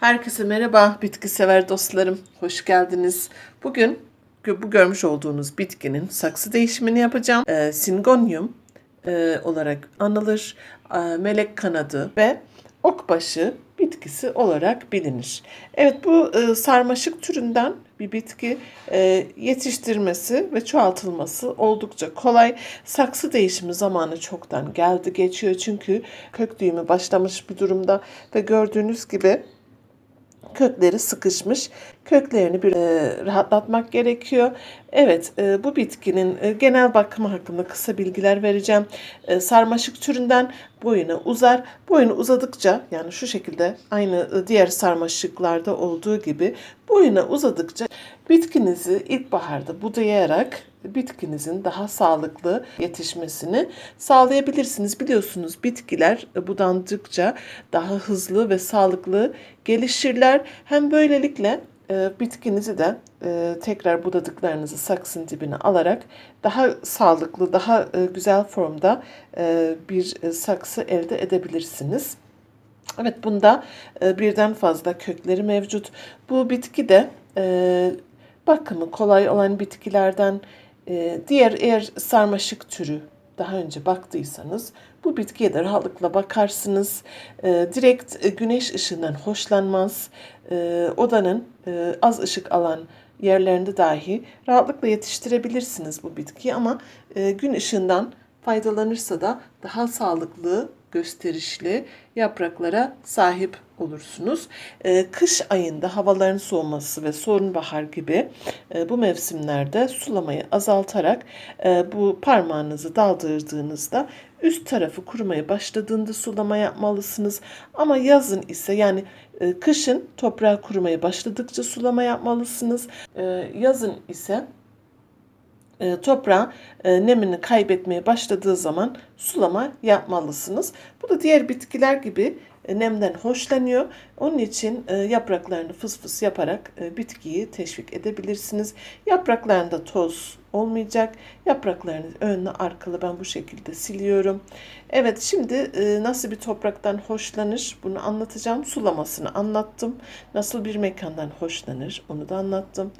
Herkese merhaba bitki sever dostlarım. Hoş geldiniz. Bugün bu görmüş olduğunuz bitkinin saksı değişimini yapacağım. Ee, Syngonium e, olarak anılır. Ee, melek kanadı ve okbaşı bitkisi olarak bilinir. Evet bu e, sarmaşık türünden bir bitki e, yetiştirmesi ve çoğaltılması oldukça kolay. Saksı değişimi zamanı çoktan geldi geçiyor çünkü kök düğümü başlamış bir durumda ve gördüğünüz gibi kökleri sıkışmış. Köklerini bir e, rahatlatmak gerekiyor. Evet, e, bu bitkinin e, genel bakımı hakkında kısa bilgiler vereceğim. E, sarmaşık türünden boyuna uzar. Boyunu uzadıkça yani şu şekilde aynı e, diğer sarmaşıklarda olduğu gibi boyuna uzadıkça bitkinizi ilkbaharda budayarak bitkinizin daha sağlıklı yetişmesini sağlayabilirsiniz. Biliyorsunuz bitkiler e, budandıkça daha hızlı ve sağlıklı gelişirler. Hem böylelikle e, bitkinizi de e, tekrar budadıklarınızı saksın dibine alarak daha sağlıklı, daha e, güzel formda e, bir saksı elde edebilirsiniz. Evet bunda birden fazla kökleri mevcut. Bu bitki de bakımı kolay olan bitkilerden diğer eğer sarmaşık türü daha önce baktıysanız bu bitkiye de rahatlıkla bakarsınız. E, direkt güneş ışığından hoşlanmaz. E, odanın e, az ışık alan yerlerinde dahi rahatlıkla yetiştirebilirsiniz bu bitkiyi ama e, gün ışığından faydalanırsa da daha sağlıklı, gösterişli yapraklara sahip olursunuz. Ee, kış ayında havaların soğuması ve sonbahar gibi e, bu mevsimlerde sulamayı azaltarak e, bu parmağınızı daldırdığınızda üst tarafı kurumaya başladığında sulama yapmalısınız. Ama yazın ise yani e, kışın toprağı kurumaya başladıkça sulama yapmalısınız. Yazın ise e, toprağın e, nemini kaybetmeye başladığı zaman sulama yapmalısınız. Bu da diğer bitkiler gibi e, nemden hoşlanıyor. Onun için yapraklarını fıs fıs yaparak bitkiyi teşvik edebilirsiniz. Yapraklarında toz olmayacak. Yapraklarını önlü arkalı ben bu şekilde siliyorum. Evet şimdi nasıl bir topraktan hoşlanır bunu anlatacağım. Sulamasını anlattım. Nasıl bir mekandan hoşlanır onu da anlattım.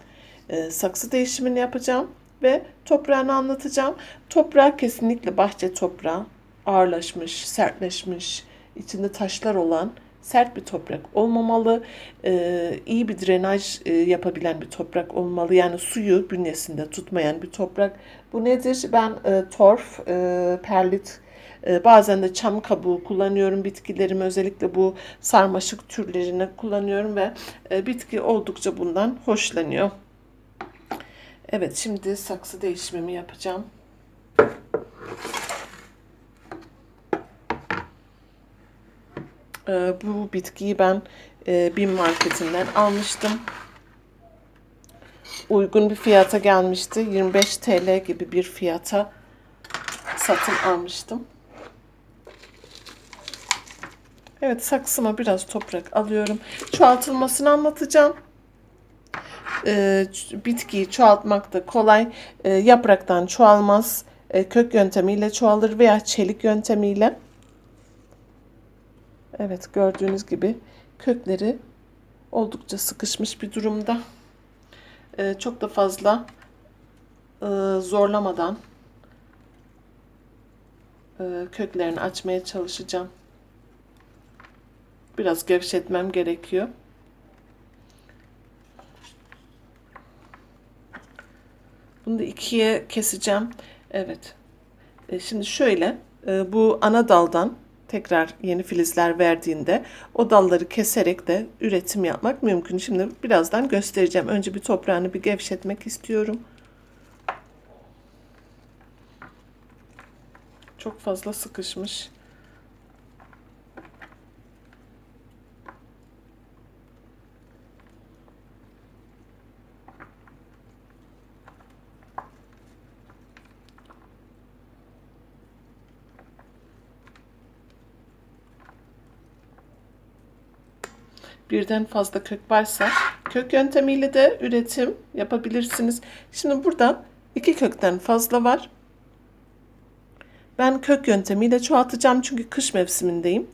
Saksı değişimini yapacağım ve toprağını anlatacağım. Toprağı kesinlikle bahçe toprağı. Ağırlaşmış, sertleşmiş, içinde taşlar olan sert bir toprak olmamalı. Ee, iyi bir drenaj e, yapabilen bir toprak olmalı. Yani suyu bünyesinde tutmayan bir toprak. Bu nedir? Ben e, torf, e, perlit, e, bazen de çam kabuğu kullanıyorum bitkilerimi. Özellikle bu sarmaşık türlerine kullanıyorum ve e, bitki oldukça bundan hoşlanıyor. Evet şimdi saksı değişimimi yapacağım. Ee, bu bitkiyi ben e, BİM marketinden almıştım. Uygun bir fiyata gelmişti. 25 TL gibi bir fiyata satın almıştım. Evet saksıma biraz toprak alıyorum. Çoğaltılmasını anlatacağım e, bitkiyi çoğaltmak da kolay. E, yapraktan çoğalmaz. E, kök yöntemiyle çoğalır veya çelik yöntemiyle. Evet gördüğünüz gibi kökleri oldukça sıkışmış bir durumda. E, çok da fazla e, zorlamadan e, köklerini açmaya çalışacağım. Biraz gevşetmem gerekiyor. Bunu da ikiye keseceğim. Evet. E, şimdi şöyle e, bu ana daldan tekrar yeni filizler verdiğinde o dalları keserek de üretim yapmak mümkün. Şimdi birazdan göstereceğim. Önce bir toprağını bir gevşetmek istiyorum. Çok fazla sıkışmış. Birden fazla kök varsa kök yöntemiyle de üretim yapabilirsiniz. Şimdi burada iki kökten fazla var. Ben kök yöntemiyle çoğaltacağım çünkü kış mevsimindeyim.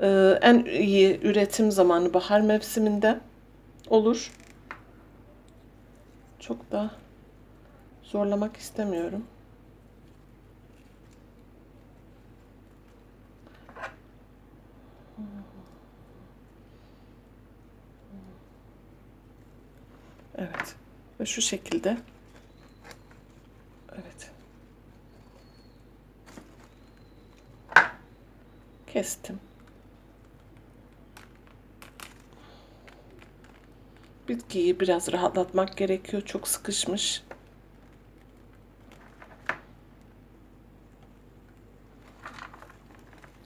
Ee, en iyi üretim zamanı bahar mevsiminde olur. Çok da zorlamak istemiyorum. Evet. Ve şu şekilde. Evet. Kestim. Bitkiyi biraz rahatlatmak gerekiyor. Çok sıkışmış.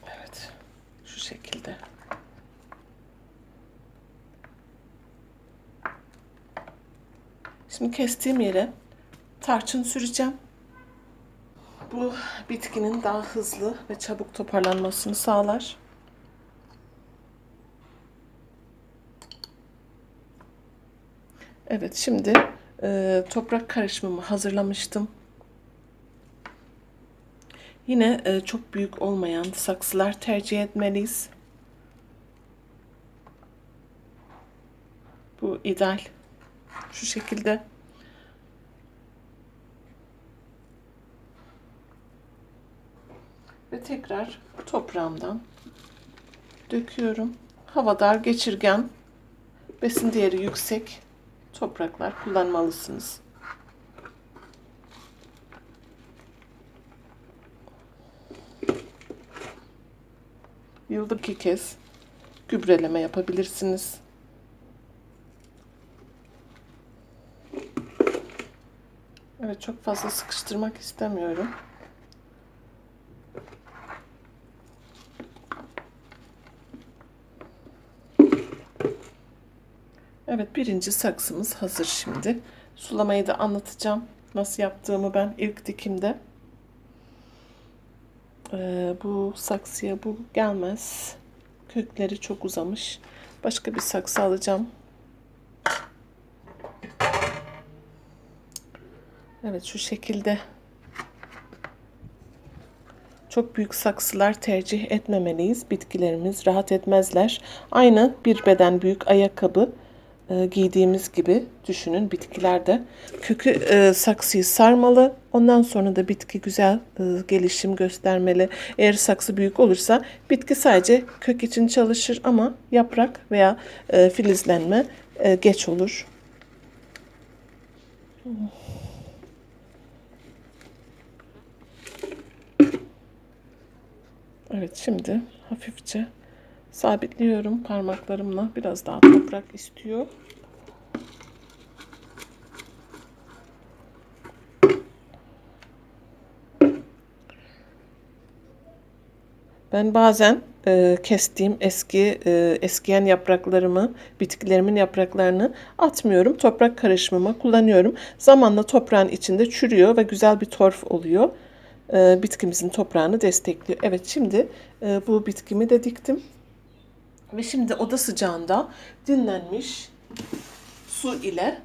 Evet. Şu şekilde. Şimdi kestiğim yere tarçın süreceğim. Bu bitkinin daha hızlı ve çabuk toparlanmasını sağlar. Evet şimdi e, toprak karışımımı hazırlamıştım. Yine e, çok büyük olmayan saksılar tercih etmeliyiz. Bu ideal. Şu şekilde. Ve tekrar toprağımdan döküyorum. Havadar, geçirgen, besin değeri yüksek topraklar kullanmalısınız. Yılda iki kez gübreleme yapabilirsiniz. Evet çok fazla sıkıştırmak istemiyorum. Evet birinci saksımız hazır şimdi. Sulamayı da anlatacağım. Nasıl yaptığımı ben ilk dikimde. Ee, bu saksıya bu gelmez. Kökleri çok uzamış. Başka bir saksı alacağım. Evet şu şekilde. Çok büyük saksılar tercih etmemeliyiz. Bitkilerimiz rahat etmezler. Aynı bir beden büyük ayakkabı e, giydiğimiz gibi düşünün bitkilerde. Kökü e, saksıyı sarmalı. Ondan sonra da bitki güzel e, gelişim göstermeli. Eğer saksı büyük olursa bitki sadece kök için çalışır ama yaprak veya e, filizlenme e, geç olur. Evet şimdi hafifçe sabitliyorum parmaklarımla. Biraz daha toprak istiyor. Ben bazen e, kestiğim eski e, eskiyen yapraklarımı, bitkilerimin yapraklarını atmıyorum. Toprak karışımıma kullanıyorum. Zamanla toprağın içinde çürüyor ve güzel bir torf oluyor. E, bitkimizin toprağını destekliyor. Evet şimdi e, bu bitkimi de diktim. Ve şimdi oda sıcağında dinlenmiş su ile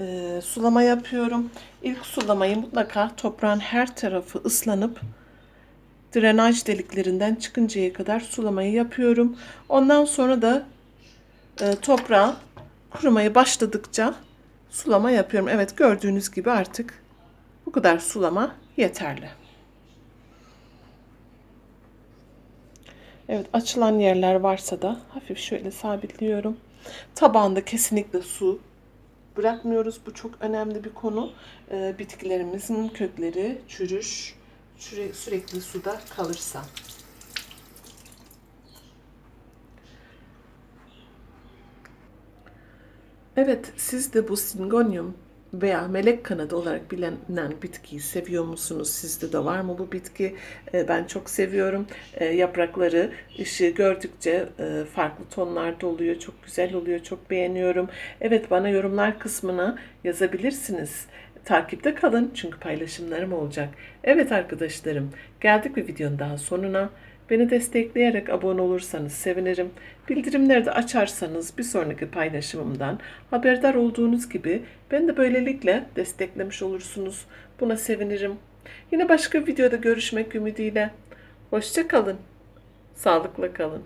e, sulama yapıyorum. İlk sulamayı mutlaka toprağın her tarafı ıslanıp drenaj deliklerinden çıkıncaya kadar sulamayı yapıyorum. Ondan sonra da e, toprağa kurumaya başladıkça sulama yapıyorum. Evet gördüğünüz gibi artık bu kadar sulama yeterli. Evet açılan yerler varsa da hafif şöyle sabitliyorum. Tabağında kesinlikle su bırakmıyoruz. Bu çok önemli bir konu. Ee, bitkilerimizin kökleri çürür. Süre, sürekli suda kalırsa. Evet, siz de bu Syngonium veya melek kanadı olarak bilinen bitkiyi seviyor musunuz? Sizde de var mı bu bitki? Ee, ben çok seviyorum. Ee, yaprakları ışığı gördükçe e, farklı tonlarda oluyor. Çok güzel oluyor. Çok beğeniyorum. Evet bana yorumlar kısmına yazabilirsiniz. Takipte kalın çünkü paylaşımlarım olacak. Evet arkadaşlarım geldik bir videonun daha sonuna. Beni destekleyerek abone olursanız sevinirim. Bildirimleri de açarsanız bir sonraki paylaşımımdan haberdar olduğunuz gibi ben de böylelikle desteklemiş olursunuz. Buna sevinirim. Yine başka videoda görüşmek ümidiyle. Hoşça kalın. Sağlıkla kalın.